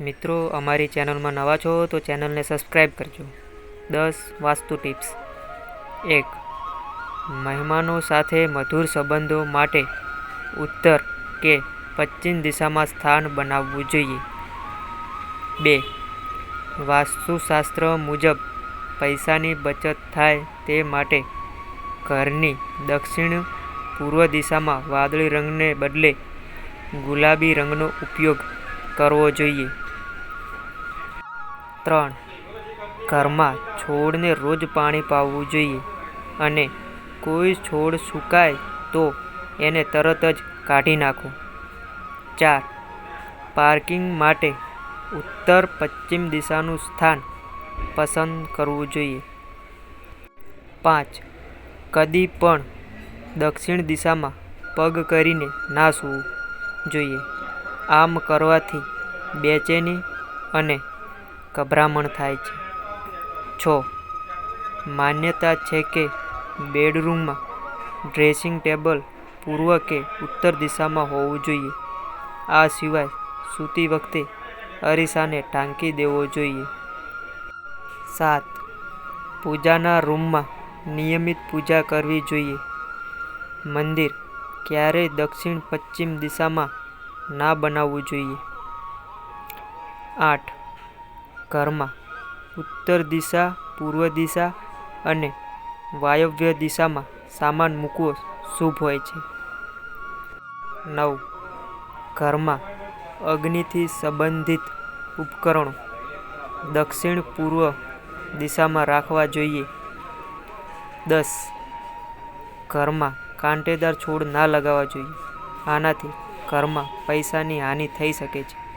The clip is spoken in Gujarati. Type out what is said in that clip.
મિત્રો, અમારી ચેનલમાં નવા છો તો ચેનલને સબસ્ક્રાઈબ કરજો. દસ વાસ્તુ ટિપ્સ. એક, મહેમાનો સાથે મધુર સંબંધો માટે ઉત્તર કે પશ્ચિમ દિશામાં સ્થાન બનાવવું જોઈએ. બે, વાસ્તુશાસ્ત્ર મુજબ પૈસાની બચત થાય તે માટે ઘરની દક્ષિણ પૂર્વ દિશામાં વાદળી રંગને બદલે ગુલાબી રંગનો ઉપયોગ કરવો જોઈએ. ત્રણ. ઘરમાં છોડને રોજ પાણી પાવું જોઈએ અને કોઈ છોડ સુકાય તો એને તરત જ કાઢી નાખો. ચાર. પાર્કિંગ માટે ઉત્તર પશ્ચિમ દિશાનું સ્થાન પસંદ કરવું જોઈએ. પાંચ. કદી પણ દક્ષિણ દિશામાં પગ કરીને ના સૂવું જોઈએ. આમ કરવાથી બેચેની અને ગભરામણ થાય છે. છ, માન્યતા છે કે બેડરૂમમાં ડ્રેસિંગ ટેબલ પૂર્વ કે ઉત્તર દિશામાં હોવું જોઈએ. આ સિવાય સૂતી વખતે અરીસાને ટાંકી દેવો જોઈએ. સાત, પૂજાના રૂમમાં નિયમિત પૂજા કરવી જોઈએ. મંદિર ક્યારેય દક્ષિણ પશ્ચિમ દિશામાં ના બનાવવું જોઈએ. આઠ ઘરમાં ઉત્તર દિશા, પૂર્વ દિશા અને વાયવ્ય દિશામાં સામાન મૂકવો શુભ હોય છે. નવ. ઘરમાં અગ્નિથી સંબંધિત ઉપકરણો. દક્ષિણ પૂર્વ દિશામાં રાખવા જોઈએ. દસ. ઘરમાં કાંટેદાર છોડ ના લગાવવા જોઈએ. આનાથી ઘરમાં પૈસાની હાનિ થઈ શકે છે.